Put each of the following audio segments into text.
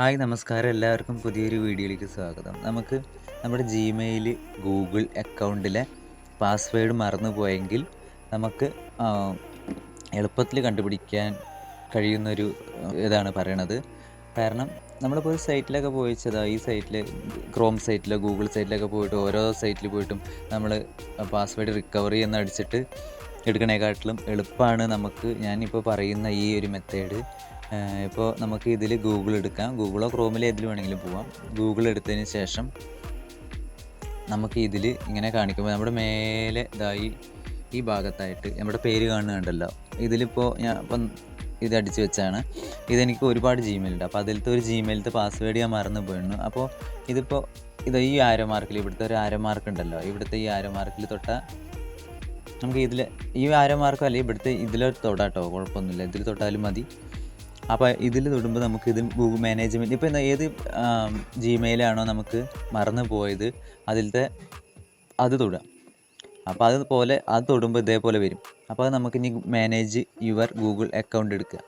Hi നമസ്കാരം. എല്ലാവർക്കും പുതിയൊരു വീഡിയോയിലേക്ക് സ്വാഗതം. നമുക്ക് നമ്മുടെ ജിമെയിൽ ഗൂഗിൾ അക്കൗണ്ടിലെ പാസ്വേഡ് മറന്നുപോയെങ്കിൽ നമുക്ക് എളുപ്പത്തിൽ കണ്ടുപിടിക്കാൻ കഴിയുന്നൊരു ഇതാണ് പറയണത്. കാരണം നമ്മളിപ്പോൾ ഒരു സൈറ്റിലൊക്കെ പോയി വെച്ചതാ ഈ സൈറ്റിൽ ക്രോം സൈറ്റിലോ ഗൂഗിൾ സൈറ്റിലൊക്കെ പോയിട്ട് ഓരോ സൈറ്റിൽ പോയിട്ടും നമ്മൾ പാസ്വേഡ് റിക്കവറി എന്ന് അടിച്ചിട്ട് എടുക്കണേക്കാട്ടിലും എളുപ്പമാണ് നമുക്ക് ഞാനിപ്പോൾ പറയുന്ന ഈ ഒരു മെത്തേഡ് ഇപ്പോൾ നമുക്ക് ഇതിൽ ഗൂഗിൾ എടുക്കാം. ഗൂഗിളോ ക്രോമിലോ ഏതിൽ വേണമെങ്കിലും പോവാം. ഗൂഗിൾ എടുത്തതിന് ശേഷം നമുക്ക് ഇതിൽ ഇങ്ങനെ കാണിക്കുമ്പോൾ നമ്മുടെ മേലെ ഇതായി ഈ ഭാഗത്തായിട്ട് നമ്മുടെ പേര് കാണുന്നുണ്ടല്ലോ. ഇതിലിപ്പോൾ ഞാൻ ഇപ്പം ഇത് അടിച്ച് വെച്ചാണ്. ഇതെനിക്ക് ഒരുപാട് ജിമെയിൽ ഉണ്ട്. അപ്പോൾ അതിലത്തെ ഒരു ജിമെയിലത്തെ പാസ്വേഡ് ഞാൻ മറന്നു പോയിരുന്നു. അപ്പോൾ ഇതിപ്പോൾ ഇത് ഈ ആരോ മാർക്കിൽ ഇവിടുത്തെ ഒരു ആരോ മാർക്ക് ഉണ്ടല്ലോ. ഇവിടുത്തെ ഈ ആരോ മാർക്കിൽ തൊട്ട നമുക്ക് ഇതിൽ ഈ ആരോ മാർക്കും അല്ലെങ്കിൽ ഇവിടുത്തെ ഇതിൽ തൊടാട്ടോ കുഴപ്പമൊന്നുമില്ല. ഇതിൽ തൊട്ടാലും മതി. അപ്പോൾ ഇതിൽ തൊടുമ്പോൾ നമുക്ക് ഇത് ഗൂഗിൾ മാനേജ്മെന്റ് ഇപ്പോൾ എന്താ ഏത് ജിമെയിലാണോ നമുക്ക് മറന്നു പോയത് അതിലത്തെ അത് തൊടുക അപ്പോൾ അതുപോലെ അത് തൊടുമ്പോൾ ഇതേപോലെ വരും. അപ്പോൾ അത് നമുക്ക് ഇനി മാനേജ് യുവർ ഗൂഗിൾ അക്കൗണ്ട് എടുക്കുക.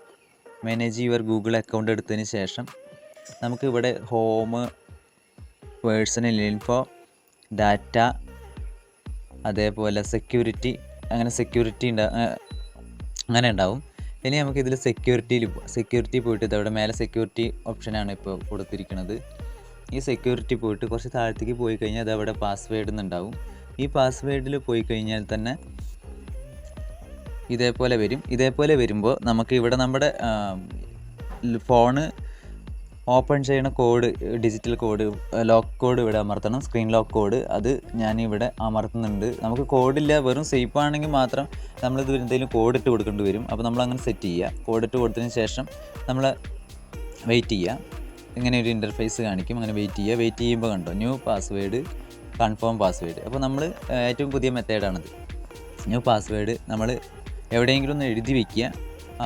മാനേജ് യുവർ ഗൂഗിൾ അക്കൗണ്ട് എടുത്തതിന് ശേഷം നമുക്ക് ഇവിടെ ഹോം പേഴ്സണൽ ഇൻഫോ ഡാറ്റ അതേപോലെ സെക്യൂരിറ്റി അങ്ങനെ സെക്യൂരിറ്റി ഉണ്ടാ അങ്ങനെ ഉണ്ടാവും ഇനി നമുക്ക് ഇതിൽ സെക്യൂരിറ്റിയിൽ സെക്യൂരിറ്റി പോയിട്ട് ഇതവിടെ മേലെ സെക്യൂരിറ്റി ഓപ്ഷനാണ് ഇപ്പോൾ കൊടുത്തിരിക്കുന്നത് ഈ സെക്യൂരിറ്റി പോയിട്ട് കുറച്ച് താഴത്തേക്ക് പോയി കഴിഞ്ഞാൽ അതവിടെ പാസ്വേഡ് എന്നുണ്ടാവും ഈ പാസ്വേഡിൽ പോയി കഴിഞ്ഞാൽ തന്നെ ഇതേപോലെ വരും. ഇതേപോലെ വരുമ്പോൾ നമുക്ക് ഇവിടെ നമ്മുടെ ഫോണ് ഓപ്പൺ ചെയ്യുന്ന code digital code lock code ഇവിടെ അമർത്തണം. സ്ക്രീൻ ലോക്ക് കോഡ് അത് ഞാൻ ഇവിടെ അമർത്തുന്നുണ്ട്. നമുക്ക് കോഡില്ല വെറും സേഫ് ആണെങ്കിൽ മാത്രം നമ്മളിത് എന്തെങ്കിലും കോഡ് ഇട്ട് കൊടുക്കേണ്ടി വരും. അപ്പോൾ നമ്മൾ അങ്ങനെ സെറ്റ് ചെയ്യുക കോഡ് ഇട്ട് കൊടുത്തതിന് ശേഷം നമ്മൾ വെയിറ്റ് ചെയ്യുക ഇങ്ങനെ ഒരു ഇന്റർഫേസ് കാണിക്കും. അങ്ങനെ വെയിറ്റ് ചെയ്യുക വെയിറ്റ് ചെയ്യുമ്പോൾ കണ്ടോ? ന്യൂ പാസ്വേഡ് കൺഫേം പാസ്വേഡ് അപ്പോൾ നമ്മൾ ഏറ്റവും പുതിയ മെത്തേഡാണിത് ന്യൂ പാസ്വേഡ് നമ്മൾ എവിടെയെങ്കിലും ഒന്ന് എഴുതി വെക്കുക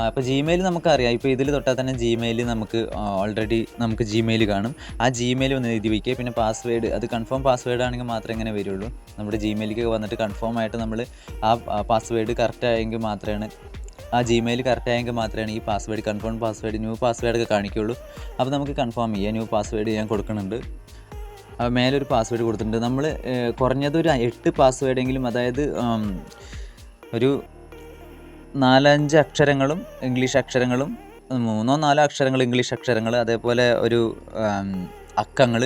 അപ്പോൾ ജിമെയിൽ നമുക്കറിയാം. ഇപ്പോൾ ഇതിൽ തൊട്ടാൽ തന്നെ ജിമെയിൽ നമുക്ക് ഓൾറെഡി നമുക്ക് ജിമെയിൽ കാണും. ആ ജിമെയിൽ ഒന്ന് എഴുതി വയ്ക്കുക പിന്നെ പാസ്വേഡ് അത് കൺഫേം പാസ്വേഡ് ആണെങ്കിൽ മാത്രമേ ഇങ്ങനെ വരുള്ളൂ. നമ്മുടെ ജിമെയിലേക്ക് വന്നിട്ട് കൺഫേം ആയിട്ട് നമ്മൾ ആ പാസ്വേഡ് കറക്റ്റ് ആയെങ്കിൽ മാത്രമാണ് ആ ജിമെയിൽ കറക്റ്റ് ആയെങ്കിൽ മാത്രമാണ് ഈ password confirm password new password ഒക്കെ കാണിക്കുള്ളൂ. അപ്പോൾ നമുക്ക് കൺഫേം ചെയ്യാം. ന്യൂ പാസ്വേഡ് ഞാൻ കൊടുക്കുന്നുണ്ട്. മേലൊരു പാസ്വേഡ് കൊടുത്തിട്ടുണ്ട്. നമ്മൾ കുറഞ്ഞത് ഒരു എട്ട് പാസ്വേഡെങ്കിലും അതായത് ഒരു നാലഞ്ച് അക്ഷരങ്ങളും ഇംഗ്ലീഷ് അക്ഷരങ്ങളും മൂന്നോ നാലോ അക്ഷരങ്ങൾ ഇംഗ്ലീഷ് അക്ഷരങ്ങൾ അതേപോലെ ഒരു അക്കങ്ങൾ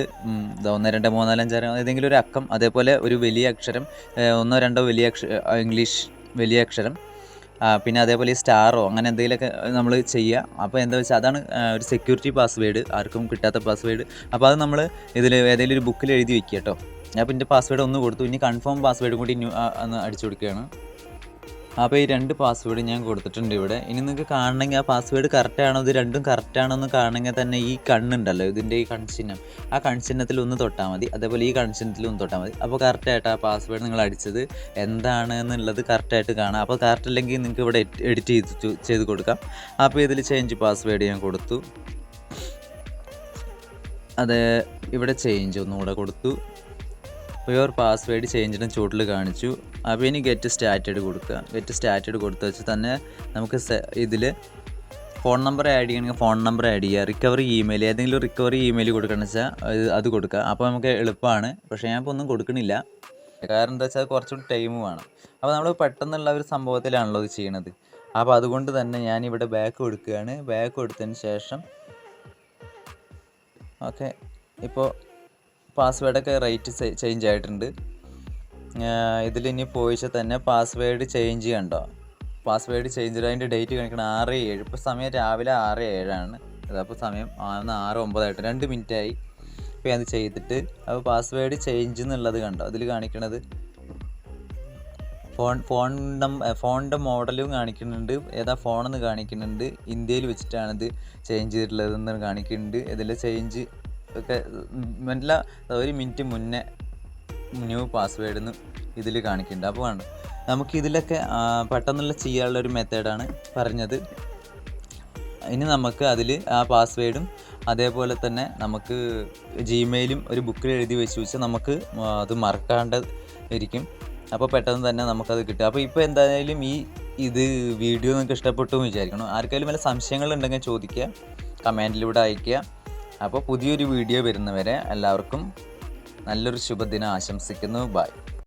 ഒന്ന് രണ്ട് മൂന്നോ നാലഞ്ച് ഏതെങ്കിലും ഒരു അക്കം അതേപോലെ ഒരു വലിയ അക്ഷരം ഒന്നോ രണ്ടോ വലിയ അക്ഷ ഇംഗ്ലീഷ് വലിയ അക്ഷരം പിന്നെ അതേപോലെ ഈ സ്റ്റാറോ അങ്ങനെ എന്തെങ്കിലുമൊക്കെ നമ്മൾ ചെയ്യുക. അപ്പോൾ എന്താ വെച്ചാൽ അതാണ് ഒരു സെക്യൂരിറ്റി പാസ്വേഡ് ആർക്കും കിട്ടാത്ത പാസ്വേഡ് അപ്പോൾ അത് നമ്മൾ ഇതിൽ ഏതെങ്കിലും ഒരു ബുക്കിൽ എഴുതി വെക്കുക കേട്ടോ. ഞാൻ പിന്നെ പാസ്വേഡ് ഒന്ന് കൊടുത്തു. ഇനി കൺഫേം പാസ്വേഡും കൂടി അടിച്ചു കൊടുക്കുകയാണ്. അപ്പോൾ ഈ രണ്ട് പാസ്വേഡ് ഞാൻ കൊടുത്തിട്ടുണ്ട് ഇവിടെ. ഇനി നിങ്ങൾക്ക് കാണണമെങ്കിൽ ആ പാസ്വേഡ് കറക്റ്റ് ആണോ ഇത് രണ്ടും കറക്റ്റ് ആണോ എന്ന് കാണണമെങ്കിൽ തന്നെ ഈ കണ്ണുണ്ടല്ലോ ഇതിന്റെ ഈ കൺചിഹ്നം. ആ കൺചിഹ്നത്തിൽ ഒന്ന് തൊട്ടാൽ മതി. അതേപോലെ ഈ കൺചിഹ്നത്തിൽ ഒന്ന് തൊട്ടാൽ മതി. അപ്പോൾ കറക്റ്റായിട്ട് ആ പാസ്വേഡ് നിങ്ങൾ അടിച്ചത് എന്താണ് എന്നുള്ളത് കറക്റ്റായിട്ട് കാണാം. അപ്പോൾ കറക്റ്റ് അല്ലെങ്കിൽ നിങ്ങൾക്ക് ഇവിടെ എഡിറ്റ് ചെയ്ത് ചെയ്ത് കൊടുക്കാം. അപ്പോൾ ഇതിൽ ചേഞ്ച് പാസ്വേഡ് ഞാൻ കൊടുത്തു. അത് ഇവിടെ ചേഞ്ച് ഒന്നുകൂടെ കൊടുത്തു. യുവർ പാസ്വേഡ് ചേഞ്ചിന് ചൂട്ടിൽ കാണിച്ചു. അപ്പോൾ ഇനി ഗെറ്റ് സ്റ്റാറ്റഡ് കൊടുക്കുക. ഗെറ്റ് സ്റ്റാറ്റഡ് കൊടുത്തു വെച്ച് തന്നെ നമുക്ക് ഇതിൽ ഫോൺ നമ്പർ ആഡ് ചെയ്യണമെങ്കിൽ ഫോൺ നമ്പർ ആഡ് ചെയ്യുക. റിക്കവറി ഇമെയിൽ ഏതെങ്കിലും റിക്കവറി ഇമെയിൽ കൊടുക്കണം വെച്ചാൽ അത് കൊടുക്കുക. അപ്പോൾ നമുക്ക് എളുപ്പമാണ്. പക്ഷേ ഞാൻ ഇപ്പോൾ ഒന്നും കൊടുക്കണില്ല. കാരണം എന്താ വെച്ചാൽ കുറച്ചുകൂടി ടൈം വേണം. അപ്പോൾ നമ്മൾ പെട്ടെന്നുള്ള ഒരു സംഭവത്തിലാണല്ലോ ഇത് ചെയ്യണത്. അപ്പോൾ അതുകൊണ്ട് തന്നെ ഞാനിവിടെ ബാക്ക് കൊടുക്കുകയാണ്. ബാക്ക് കൊടുത്തതിന് ശേഷം ഓക്കെ ഇപ്പോൾ പാസ്വേഡൊക്കെ റേറ്റ് ചേഞ്ച് ആയിട്ടുണ്ട്. ഇതിൽ ഇനി പോയിച്ചാൽ തന്നെ പാസ്വേഡ് ചേഞ്ച് കണ്ടോ? പാസ്വേഡ് ചേഞ്ച് അതിന്റെ ഡേറ്റ് കാണിക്കണം ആറ് ഏഴ്. ഇപ്പോൾ സമയം രാവിലെ ആറ് ഏഴാണ്. അതപ്പോൾ സമയം ആന്ന് ആറ് ഒമ്പതായിട്ട് രണ്ട് മിനിറ്റ് ആയി. ഇപ്പോൾ ഞാൻ ചെയ്തിട്ട് അപ്പോൾ പാസ്വേഡ് ചേഞ്ച് എന്നുള്ളത് കണ്ടോ? അതിൽ കാണിക്കണത് ഫോൺ ഫോൺ ഫോണിന്റെ മോഡലും കാണിക്കുന്നുണ്ട്. ഏതാ ഫോണെന്ന് കാണിക്കുന്നുണ്ട്. ഇന്ത്യയിൽ വെച്ചിട്ടാണ് ഇത് ചേഞ്ച് ചെയ്തിട്ടുള്ളതെന്ന് കാണിക്കുന്നുണ്ട്. ഇതിൽ ചേഞ്ച് ഒക്കെ നല്ല ഒരു മിനിറ്റ് മുന്നേ ന്യൂ പാസ്വേഡ് എന്ന് ഇതിൽ കാണിക്കുന്നുണ്ട്. അപ്പോൾ വേണ്ട നമുക്ക് ഇതിലൊക്കെ പെട്ടെന്നുള്ള ചെയ്യാനുള്ള ഒരു മെത്തേഡാണ് പറഞ്ഞത്. ഇനി നമുക്ക് അതിൽ ആ പാസ്വേഡും അതേപോലെ തന്നെ നമുക്ക് ജിമെയിലും ഒരു ബുക്കിൽ എഴുതി വെച്ച് വെച്ചാൽ നമുക്ക് അത് മറക്കാണ്ട് ഇരിക്കും അപ്പോൾ പെട്ടെന്ന് തന്നെ നമുക്കത് കിട്ടും. അപ്പോൾ ഇപ്പോൾ എന്തായാലും ഈ ഇത് വീഡിയോ നിങ്ങൾക്ക് ഇഷ്ടപ്പെട്ടു എന്ന് വിചാരിക്കണം ആർക്കെങ്കിലും വല്ല സംശയങ്ങളുണ്ടെങ്കിൽ ചോദിക്കുക കമന്റിലൂടെ അയയ്ക്കുക. അപ്പോൾ പുതിയൊരു വീഡിയോ വരുന്നവരെ എല്ലാവർക്കും നല്ലൊരു ശുഭദിനം ആശംസിക്കുന്നു. ബൈ.